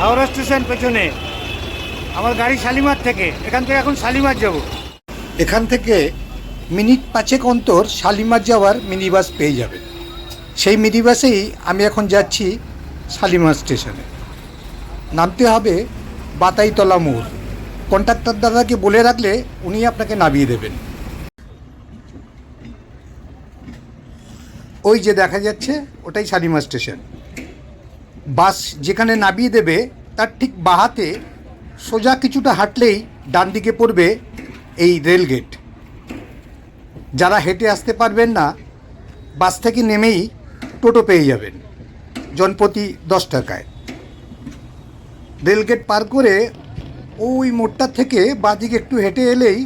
Howrah station পেছনে, আমার গাড়ি শালিমার থেকে, এখান থেকে এখন শালিমার যাব। এখান থেকে মিনিট পাঁচেক অন্তর শালিমার যাওয়ার মিনি বাস পেয়ে যাবে। সেই মিনি বাসেই আমি এখন যাচ্ছি শালিমার স্টেশনে। নামতে হবে বাতাইতলা মোড়। কন্ট্রাক্টর দাদাকে বলে রাখলে উনি আপনাকে নামিয়ে দেবেন। ওই যে দেখা যাচ্ছে, ওটাই শালিমার স্টেশন। বাস যেখানে নামিয়ে দেবে, তার ঠিক বাহাতে সোজা কিছুটা হাঁটলেই ডান দিকে পড়বে এই রেলগেট যারা হেঁটে আসতে পারবেন না, বাস থেকে নেমেই টোটো পেয়ে যাবেন, জনপ্রতি দশ টাকায়। রেলগেট পার করে ওই মোড়টা থেকে বাদিকে একটু হেঁটে এলেই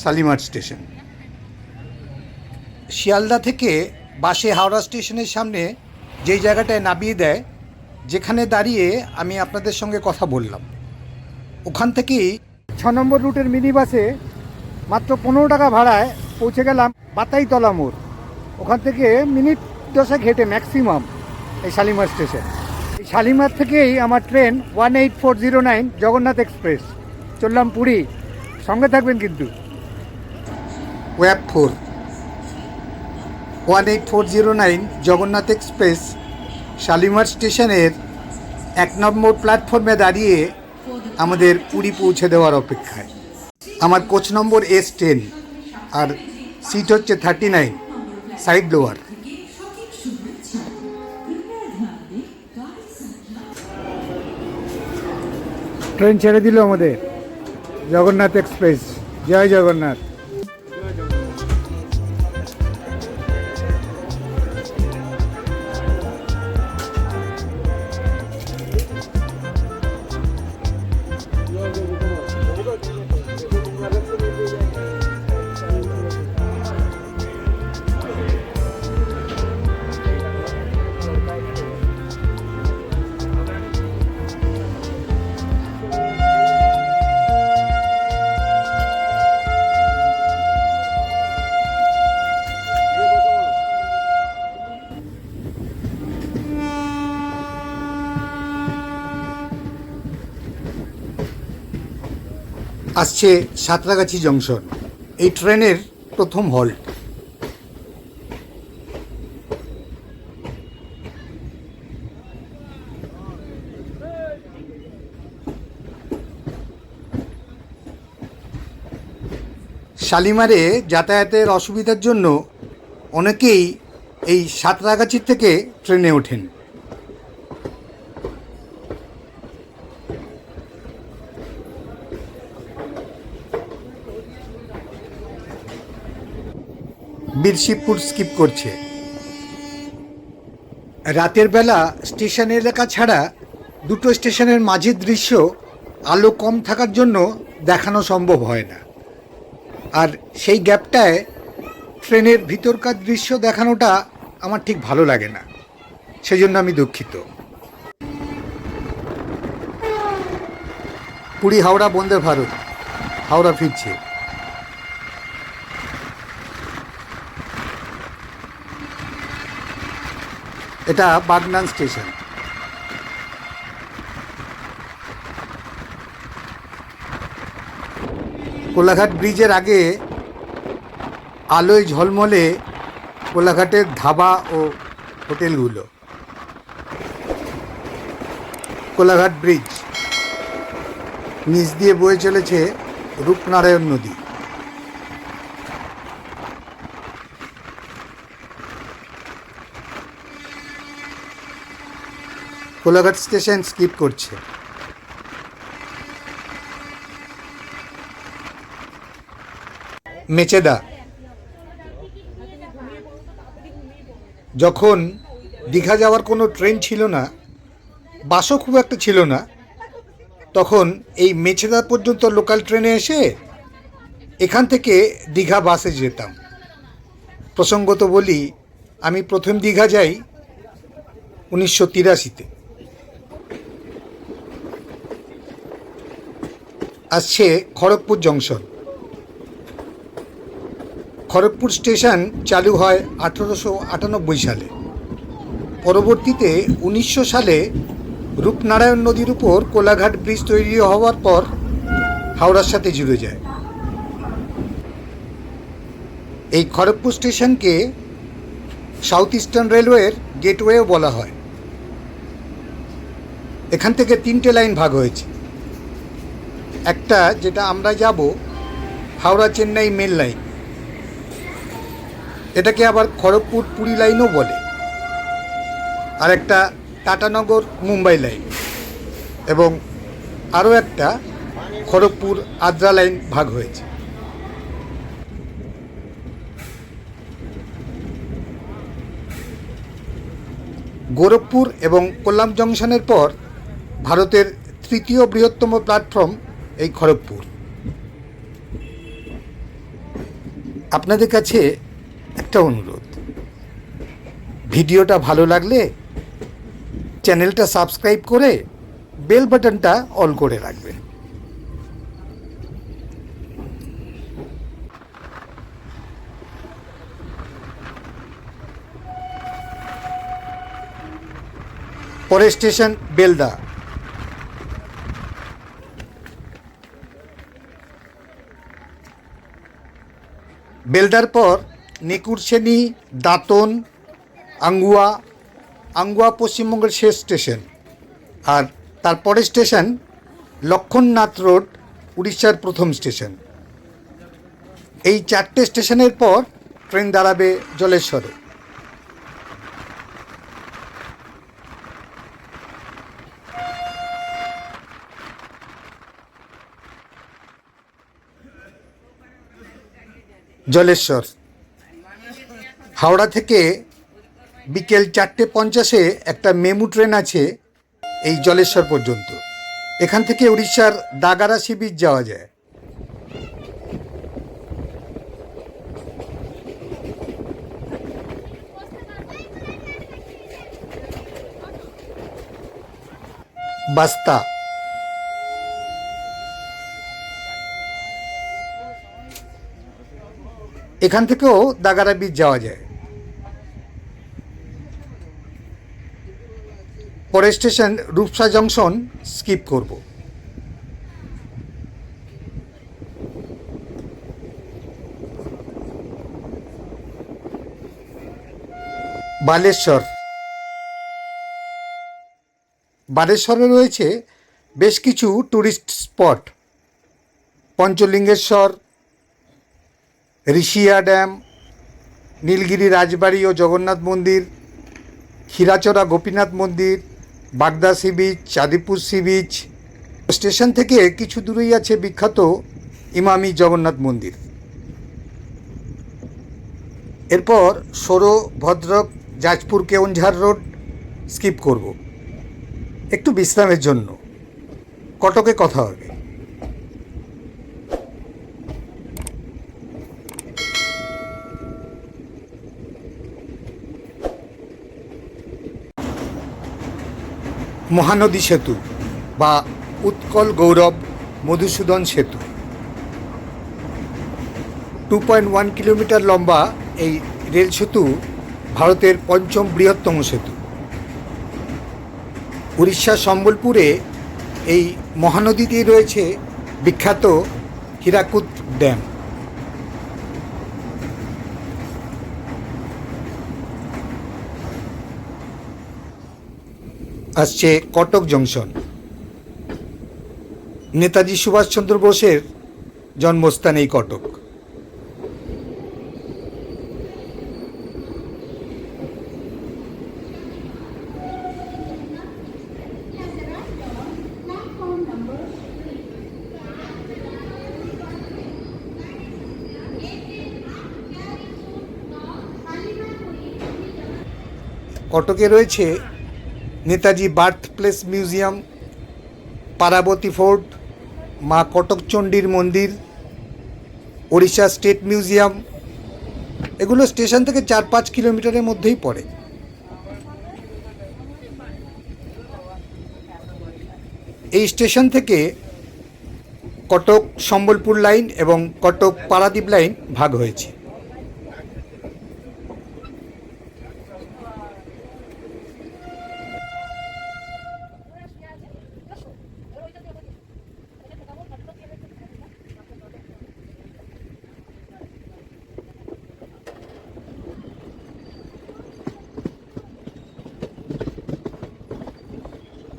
শালিমার স্টেশন। শিয়ালদা থেকে বাসে হাওড়া স্টেশনের সামনে যেই জায়গাটায় নামিয়ে দেয় যেখানে দাঁড়িয়ে আমি আপনাদের সঙ্গে কথা বললাম। ওখান থেকেই ছ নম্বর রুটের মিনি বাসে মাত্র পনেরো টাকা ভাড়ায় পৌঁছে গেলাম বাতাইতলা মোড়। ওখান থেকে মিনিট দশেক হেঁটে ম্যাক্সিমাম এই শালিমার স্টেশন। এই শালিমার থেকেই আমার train one eight four zero nine Jagannath express. চললাম পুরী। সঙ্গে থাকবেন কিন্তু। Wave four. One eight four zero nine Jagannath express. Shalimar স্টেশনের এক নম্বর প্ল্যাটফর্মে দাঁড়িয়ে আমাদের পুরী পৌঁছে দেওয়ার অপেক্ষায়। আমার কোচ নম্বর এস টেন আর সিট হচ্ছে thirty nine side lower train ছেড়ে দিল আমাদের। জগন্নাথ এক্সপ্রেস। জয় জগন্নাথ। আসছে সাঁতরাগাছি জংশন। এই ট্রেনের প্রথম হল্ট। শালিমারে যাতায়াতের অসুবিধার জন্য অনেকেই এই সাঁতরাগাছির থেকে ট্রেনে ওঠেন। বীরশিবপুর স্কিপ করছে। রাতের বেলা স্টেশন এলাকা ছাড়া দুটো স্টেশনের মাঝের দৃশ্য আলো কম থাকার জন্য দেখানো সম্ভব হয় না। আর সেই গ্যাপটায় ট্রেনের ভিতরকার দৃশ্য দেখানোটা আমার ঠিক ভালো লাগে না। সেজন্য আমি দুঃখিত। পুরী হাওড়া বন্দে ভারত, হাওড়া ফিরছে। এটা বাগনান স্টেশন। কোলাঘাট ব্রিজের আগে আলোয় ঝলমলে কোলাঘাটের ধাবা ও হোটেলগুলো। কোলাঘাট ব্রিজ নিচ দিয়ে বয়ে চলেছে রূপনারায়ণ নদী। কোলাঘাট স্টেশন স্কিপ করছে। মেচেদা, যখন দীঘা যাওয়ার কোনো ট্রেন ছিল না, বাসও খুব একটা ছিল না, তখন এই মেছেদা পর্যন্ত লোকাল ট্রেনে এসে এখান থেকে দীঘা বাসে যেতাম। প্রসঙ্গত বলি, আমি প্রথম দীঘা যাই উনিশশো তিরাশিতে। আসছে খড়গপুর জংশন। খড়গপুর স্টেশন চালু হয় আঠেরোশো আটানব্বই সালে। পরবর্তীতে উনিশশো সালে রূপনারায়ণ নদীর উপর কোলাঘাট ব্রিজ তৈরি হওয়ার পর হাওড়ার সাথে জুড়ে যায়। এই খড়গপুর স্টেশনকে সাউথ ইস্টার্ন রেলওয়ের গেটওয়েও বলা হয়। এখান থেকে তিনটে লাইন ভাগ হয়েছে। একটা যেটা আমরা যাব হাওড়া চেন্নাই মেল লাইন এটাকে আবার খড়গপুর পুরী লাইনও বলে। আর একটা টাটানগর মুম্বাই লাইন এবং আরও একটা খড়গপুর আদ্রা লাইন ভাগ হয়েছে। গোরখপুর এবং কোল্লাম জংশনের পর ভারতের তৃতীয় বৃহত্তম প্ল্যাটফর্ম এই খড়গপুর। আপনাদের কাছে একটা অনুরোধ। ভিডিওটা ভালো লাগলে চ্যানেলটা সাবস্ক্রাইব করে বেল বাটনটা অল করে রাখবেন। পরের স্টেশন বেলদা। বেলদার পর নিকুরসেনি দাঁতন, আঙ্গুয়া আঙ্গুয়া পশ্চিমবঙ্গের শেষ স্টেশন। আর তারপরের স্টেশন লক্ষণনাথ রোড, উড়িষ্যার প্রথম স্টেশন। এই চারটে স্টেশনের পর ট্রেন দাঁড়াবে জলেশ্বরে। জলেশ্বর। হাওড়া থেকে বিকেল চারটে পঞ্চাশে একটা মেমু ট্রেন আছে এই জলেশ্বর পর্যন্ত। এখান থেকে উড়িষ্যার দাগারা সি বিচ যাওয়া যায়। বাস্তা। এখান থেকেও দাগারা বিচ যাওয়া যায়। পরের স্টেশন রূপসা জংশন স্কিপ করব। বালেশ্বর। বালেশ্বরে রয়েছে বেশ কিছু tourist spot Panchalingeswar Rishia dam, Nilgiri Rajbari ও জগন্নাথ মন্দির ক্ষীরাচড়া গোপীনাথ মন্দির, Bagda sea beach, Chandipur sea beach. Station থেকে কিছু দূরেই আছে বিখ্যাত ইমামি জগন্নাথ মন্দির। এরপর সরো, ভদ্রক, যাজপুর কেওনঝাড় রোড স্কিপ করব। একটু বিশ্রামের জন্য। কটকে কথা হবে। মহানদী সেতু বা উৎকল গৌরব মধুসূদন সেতু। টু পয়েন্ট ওয়ান কিলোমিটার লম্বা এই রেল সেতু ভারতের পঞ্চম বৃহত্তম সেতু। উড়িষ্যার সম্বলপুরে এই মহানদীতেই রয়েছে বিখ্যাত হীরাকুদ ড্যাম। আসছে কটক জংশন। নেতাজি সুভাষচন্দ্র বোসের জন্মস্থান এই কটক। কটকে রয়েছে Netaji birth place museum, Barabati fort, মা কটকচণ্ডীর মন্দির, ওড়িশা স্টেট মিউজিয়াম, এগুলো স্টেশন থেকে চার পাঁচ কিলোমিটারের মধ্যেই পড়ে। এই স্টেশন থেকে কটক সম্বলপুর লাইন এবং কটক পারাদ্বীপ লাইন ভাগ হয়েছে।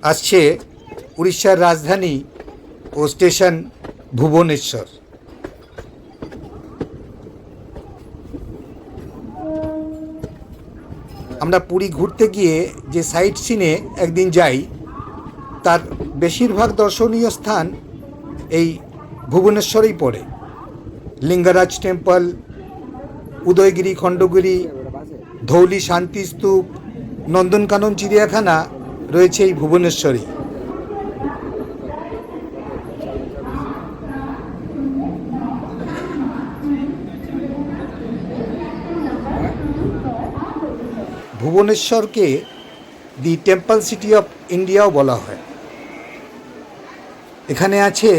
আসছে উড়িষ্যার রাজধানী ও স্টেশন ভুবনেশ্বর। আমরা পুরী ঘুরতে গিয়ে যে সাইট সিনে একদিন যাই, তার বেশিরভাগ দর্শনীয় স্থান এই ভুবনেশ্বরেই পড়ে। লিঙ্গরাজ টেম্পল, উদয়গিরি, খণ্ডগিরি, ধৌলি শান্তিস্তূপ নন্দনকানন, চিড়িয়াখানা রয়েছে এই ভুবনেশ্বরেই ভুবনেশ্বরকে দি টেম্পল সিটি অফ ইন্ডিয়াও বলা হয়। এখানে আছে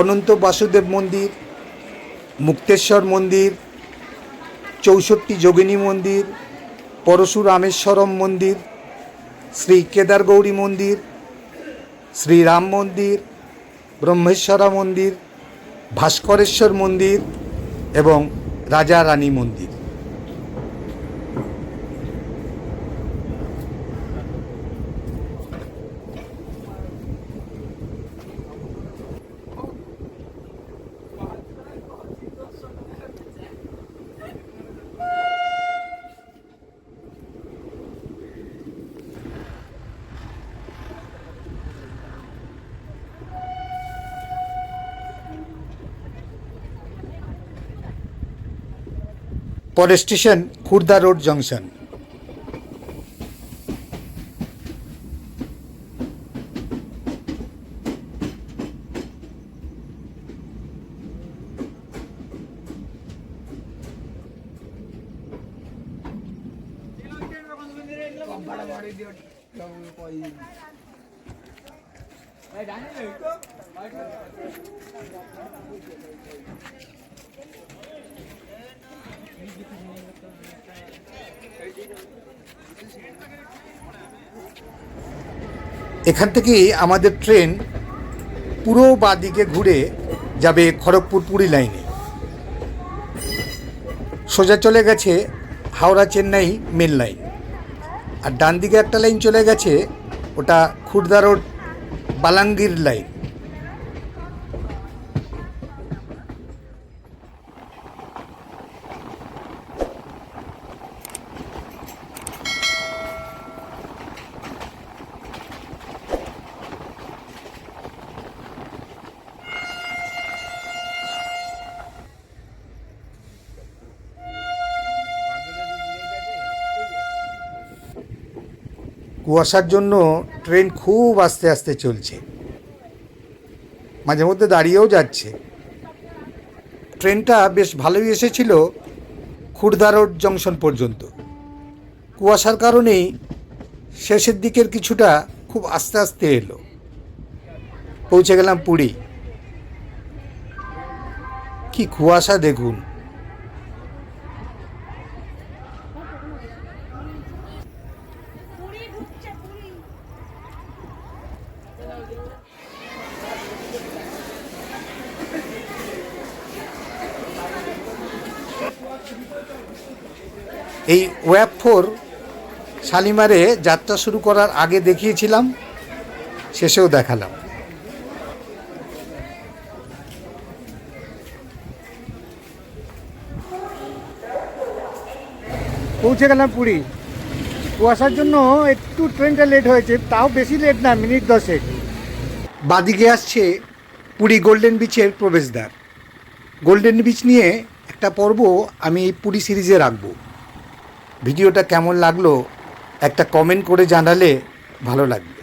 অনন্ত বাসুদেব মন্দির, মুক্তেশ্বর মন্দির, চৌষট্টি যোগিনী মন্দির, পরশুরামেশ্বরম মন্দির শ্রী কেদার গৌরী মন্দির শ্রীরাম মন্দির ব্রহ্মেশ্বরা মন্দির ভাস্করেশ্বর মন্দির এবং রাজা রানী মন্দির। পরের স্টেশন খুর্দা রোড জংশন এখান থেকে আমাদের ট্রেন পুরো বাদিকে ঘুরে যাবে খড়গপুর পুরী লাইনে। সোজা চলে গেছে হাওড়া চেন্নাই মেন লাইন। আর ডান দিকে একটা লাইন চলে গেছে, ওটা খুর্দা রোড, বালাঙ্গীর লাইন। কুয়াশার জন্য ট্রেন খুব আস্তে আস্তে চলছে। মাঝে মধ্যে দাঁড়িয়েও যাচ্ছে। ট্রেনটা বেশ ভালোই এসেছিল খুর্দা রোড জংশন পর্যন্ত। কুয়াশার কারণেই শেষের দিকের কিছুটা খুব আস্তে আস্তে এলো। পৌঁছে গেলাম পুরী। কি কুয়াশা দেখুন। এই ওয়েব ফোর শালিমারে যাত্রা শুরু করার আগে দেখিয়েছিলাম শেষেও দেখালাম। পৌঁছে গেলাম পুরী। কুয়াশার জন্য একটু ট্রেনটা লেট হয়েছে তাও বেশি লেট না মিনিট দশেক। বাদিকে আসছে পুরী গোল্ডেন বিচের প্রবেশদ্বার। গোল্ডেন বিচ নিয়ে একটা পর্ব আমি এই পুরী সিরিজে রাখব। ভিডিওটা কেমন লাগল একটা কমেন্ট করে জানালে ভালো লাগবে।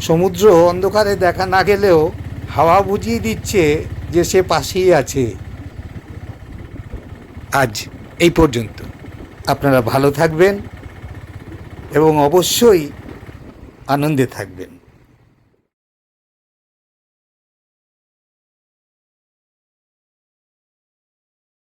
সমুদ্র অন্ধকারে দেখা না গেলেও হাওয়া বুঝিয়ে দিচ্ছে যে সে পাশেই আছে। আজ এই পর্যন্ত। আপনারা ভালো থাকবেন এবং অবশ্যই আনন্দে থাকবেন।